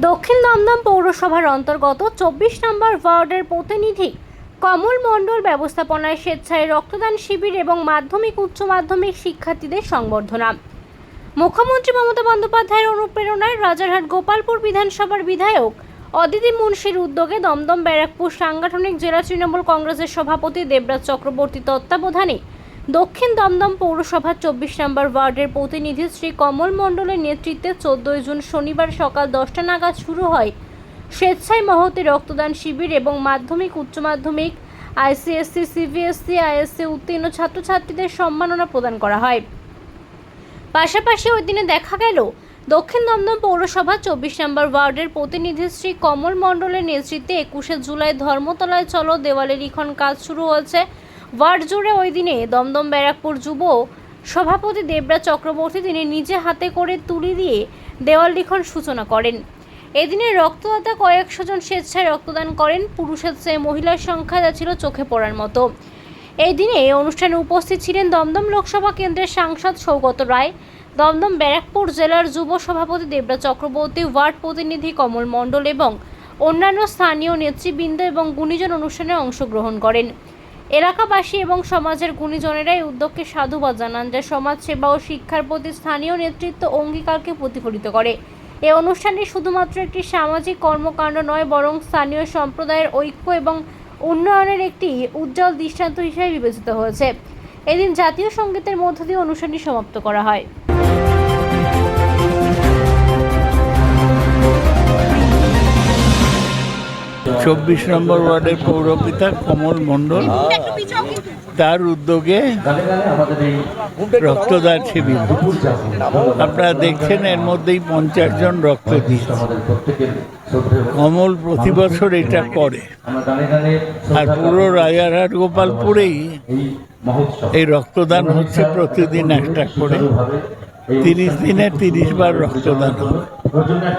দক্ষিণ দমদম পৌরসভার অন্তর্গত চব্বিশ নম্বর ওয়ার্ডের প্রতিনিধি কমল মণ্ডল ব্যবস্থাপনায় স্বেচ্ছায় রক্তদান শিবির এবং মাধ্যমিক, উচ্চ মাধ্যমিক শিক্ষার্থীদের সংবর্ধনা। মুখ্যমন্ত্রী মমতা বন্দ্যোপাধ্যায়ের অনুপ্রেরণায় রাজারহাট গোপালপুর বিধানসভার বিধায়ক অদিতি মুন্সির উদ্যোগে দমদম ব্যারাকপুর সাংগঠনিক জেলা তৃণমূল কংগ্রেসের সভাপতি দেবরাজ চক্রবর্তী তত্ত্বাবধানে দক্ষিণ দমদম পৌরসভার চব্বিশ নম্বর ওয়ার্ডের প্রতিনিধি শ্রী কমল মণ্ডলের নেতৃত্বে চোদ্দই জুন শনিবার সকাল দশটা নাগাদ শুরু হয় স্বেচ্ছায় মহতে রক্তদান শিবির এবং মাধ্যমিক, উচ্চ মাধ্যমিক, আইসিএসসি, সিবিএসসি, আইএসসি উত্তীর্ণ ছাত্রছাত্রীদের সম্মাননা প্রদান করা হয়। পাশাপাশি ওই দিনে দেখা গেল, দক্ষিণ দমদম পৌরসভা চব্বিশ নম্বর ওয়ার্ডের প্রতিনিধি শ্রী কমল মণ্ডলের নেতৃত্বে একুশে জুলাই ধর্মতলায় চলো দেওয়ালে লিখন কাজ শুরু হয়েছে। ওয়ার্ড জুড়ে ওই দিনে দমদম ব্যারাকপুর যুব সভাপতি দেবরাজ চক্রবর্তী তিনি নিজে হাতে করে তুলি দিয়ে দেওয়াল লিখন সূচনা করেন। এদিনে রক্তদাতা কয়েকশো জন স্বেচ্ছায় রক্তদান করেন, পুরুষের চেয়ে মহিলার সংখ্যা যা ছিল চোখে পড়ার মতো। এই দিনে অনুষ্ঠানে উপস্থিত ছিলেন দমদম লোকসভা কেন্দ্রের সাংসদ সৌগত রায়, দমদম ব্যারাকপুর জেলার যুব সভাপতি দেবরাজ চক্রবর্তী, ওয়ার্ড প্রতিনিধি কমল মণ্ডল এবং অন্যান্য স্থানীয় নেতৃবৃন্দ এবং গুণীজন অনুষ্ঠানে অংশগ্রহণ করেন। এলাকাবাসী এবং সমাজের গুণীজনেরা এই উদ্যোগকে সাধুবাদ জানান যা সমাজ সেবা ও শিক্ষার প্রতি স্থানীয় নেতৃত্ব অঙ্গীকারকে প্রতিফলিত করে। এই অনুষ্ঠানটি শুধুমাত্র একটি সামাজিক কর্মকাণ্ড নয়, বরং স্থানীয় সম্প্রদায়ের ঐক্য এবং উন্নয়নের একটি উজ্জ্বল দৃষ্টান্ত হিসেবে বিবেচিত হয়েছে। এদিন জাতীয় সঙ্গীতের মধ্য দিয়ে অনুষ্ঠানটি সমাপ্ত করা হয়। চব্বিশ নম্বর ওয়ার্ডের পৌরপিতা কমল মণ্ডল তার উদ্যোগে রক্তদান শিবির। আপনারা দেখছেন এর মধ্যেই পঞ্চাশ জন রক্ত দিয়েছে। কমল প্রতি বছর এটা করে। আর পুরো রাজারহাট, গোপালপুরেই এই রক্তদান হচ্ছে প্রতিদিন একটা করে। তিরিশ দিনে তিরিশ বার রক্তদান হবে।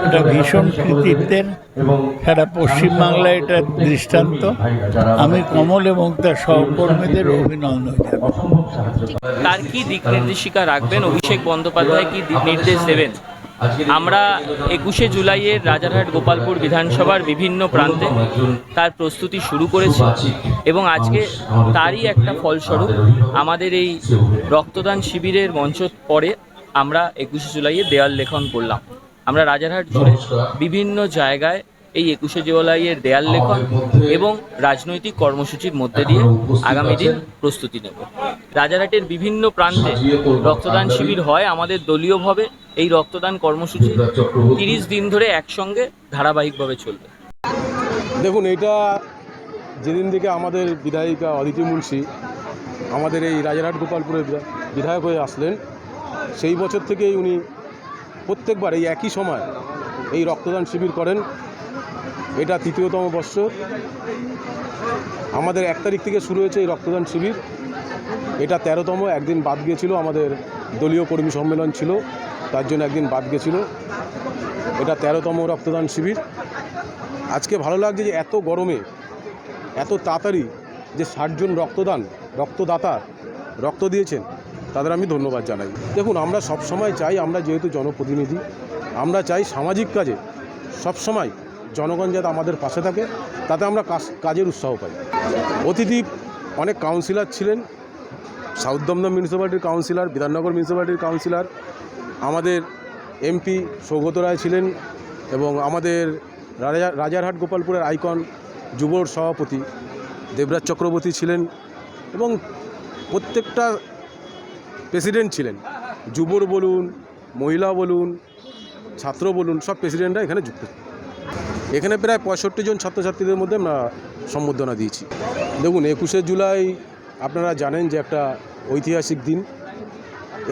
এটা ভীষণ কৃতিত্বের সারা পশ্চিমবাংলায় এটা দৃষ্টান্ত। আমি কমল এবং তার সহকর্মীদের অভিনন্দন তার কি দিক নির্দেশিকা রাখবেন? অভিষেক বন্দ্যোপাধ্যায় কি দিক নির্দেশ দেবেন? আমরা একুশে জুলাইয়ের রাজারহাট গোপালপুর বিধানসভার বিভিন্ন প্রান্তে তার প্রস্তুতি শুরু করেছি এবং আজকে তারই একটা ফলস্বরূপ আমাদের এই রক্তদান শিবিরের মঞ্চ পরে আমরা একুশে জুলাইয়ে দেয়াল লেখন করলাম। আমরা রাজারহাট জুড়ে বিভিন্ন জায়গায় এই একুশে জুলাইয়ের দেয়াল লেখন এবং রাজনৈতিক কর্মসূচির মধ্যে দিয়ে আগামী দিন প্রস্তুতি নেব। রাজারহাটের বিভিন্ন প্রান্তে রক্তদান শিবির হয় আমাদের দলীয়ভাবে। এই রক্তদান কর্মসূচি তিরিশ দিন ধরে একসঙ্গে ধারাবাহিকভাবে চলবে। দেখুন এটা যেদিন থেকে আমাদের বিধায়িকা অদিতি মুন্সি আমাদের এই রাজারহাট গোপালপুরের বিধায়ক হয়ে আসলেন সেই বছর থেকেই উনি প্রত্যেকবার এই একই সময় এই রক্তদান শিবির করেন। এটা তৃতীয়তম বৎসর আমাদের এক তারিখ থেকে শুরু হয়েছে এই রক্তদান শিবির। এটা তেরোতম, একদিন বাদ গিয়েছিল, আমাদের দলীয় কর্মী সম্মেলন ছিল, তার জন্য একদিন বাদ গেছিল এটা তেরোতম রক্তদান শিবির। আজকে ভালো লাগছে যে এত গরমে, এত তাড়াতাড়ি যে ষাটজন রক্তদান, রক্তদাতা রক্ত দিয়েছেন। তাদের আমি ধন্যবাদ জানাই। দেখুন, আমরা সব সময় চাই আমরা যেহেতু জনপ্রতিনিধি, আমরা চাই সামাজিক কাজে সব সময় জনগণ যাতে আমাদের পাশে থাকে, তাতে আমরা কাজ- কাজের উৎসাহ পাই। অতিথি অনেক কাউন্সিলর ছিলেন, সাউথ দমদম মিউনিসিপ্যালিটির কাউন্সিলর, বিধাননগর মিউনিসিপ্যালিটির কাউন্সিলর, আমাদের এমপি সৌগত রায় ছিলেন এবং আমাদের রাজা রাজারহাট গোপালপুরের আইকন যুবর সভাপতি দেবরাজ চক্রবর্তী ছিলেন এবং প্রত্যেকটা প্রেসিডেন্ট ছিলেন। যুবর বলুন, মহিলা বলুন, ছাত্র বলুন, সব প্রেসিডেন্টরা এখানে যুক্ত। এখানে প্রায় পঁয়ষট্টি জন ছাত্রছাত্রীদের মধ্যে আমরা সম্বর্ধনা দিয়েছি। দেখুন, একুশে জুলাই আপনারা জানেন যে একটা ঐতিহাসিক দিন।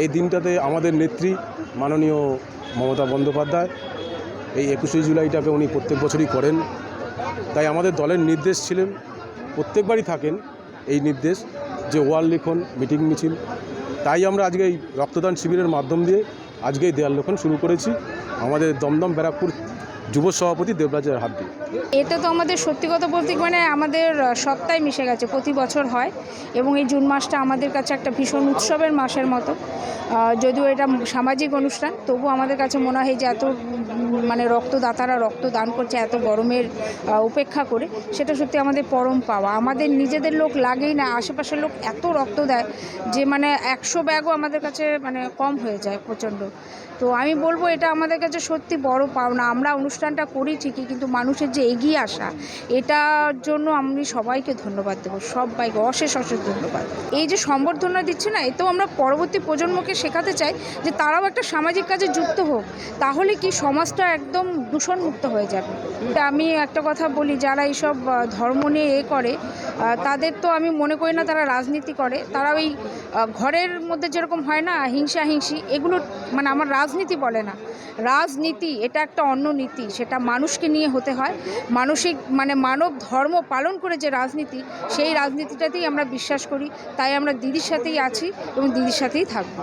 এই দিনটাতে আমাদের নেত্রী মাননীয় মমতা বন্দ্যোপাধ্যায়, এই একুশে জুলাইটাকে উনি প্রত্যেক বছরই করেন। তাই আমাদের দলের নির্দেশ ছিলেন, প্রত্যেকবারই থাকেন এই নির্দেশ যে ওয়াল লিখন মিটিং মিছিল। তাই আমরা আজকে এই রক্তদান শিবিরের মাধ্যম দিয়ে আজকে এই দেয়াল লিখন শুরু করেছি। আমাদের দমদম ব্যারাকপুর যুব সভাপতি দেবরাজের হাত দিয়ে। এটা তো আমাদের সত্যি কথা বলতে মানে আমাদের আহ, সত্তায় মিশে গেছে প্রতি বছর হয়। এবং এই জুন মাসটা আমাদের কাছে একটা ভীষণ উৎসবের মাসের মতো। যদিও এটা সামাজিক অনুষ্ঠান তবু আমাদের কাছে মনে হয় যে এত মানে রক্তদাতারা রক্ত দান করছে এত গরমের উপেক্ষা করে সেটা সত্যি আমাদের পরম পাওয়া। আমাদের নিজেদের লোক লাগেই না আশেপাশের লোক এত রক্ত দেয় যে মানে একশো ব্যাগও আমাদের কাছে মানে কম হয়ে যায় প্রচণ্ড। তো আমি বলব এটা আমাদের কাছে সত্যি বড় পাওনা। আমরা অনুষ্ঠানটা করি ঠিকই কিন্তু মানুষের যে এগিয়ে আসা, এটার জন্য আমি সবাইকে ধন্যবাদ দেবো, সবাইকে অশেষ অশেষ ধন্যবাদ। এই যে সম্বর্ধনা দিচ্ছে না, এতেও আমরা পরবর্তী প্রজন্মকে শেখাতে চাই যে তারাও একটা সামাজিক কাজে যুক্ত হোক, তাহলে কি সমাজটা একদম দূষণমুক্ত হয়ে যাবে? আমি একটা কথা বলি, যারা এইসব ধর্ম নিয়ে এ করে তাদের তো আমি মনে করি না তারা রাজনীতি করে, তারা ওই ঘরের মধ্যে যেরকম হয় না, হিংসা হিংসি, এগুলো মানে আমার রাজনীতি বলে না। রাজনীতি, এটা একটা অন্য নীতি, সেটা মানুষকে নিয়ে হতে হয়। মানসিক মানে মানব ধর্ম পালন করে যে রাজনীতি, সেই রাজনীতিটাতেই আমরা বিশ্বাস করি। তাই আমরা দিদির সাথেই আছি এবং দিদির সাথেই থাকব।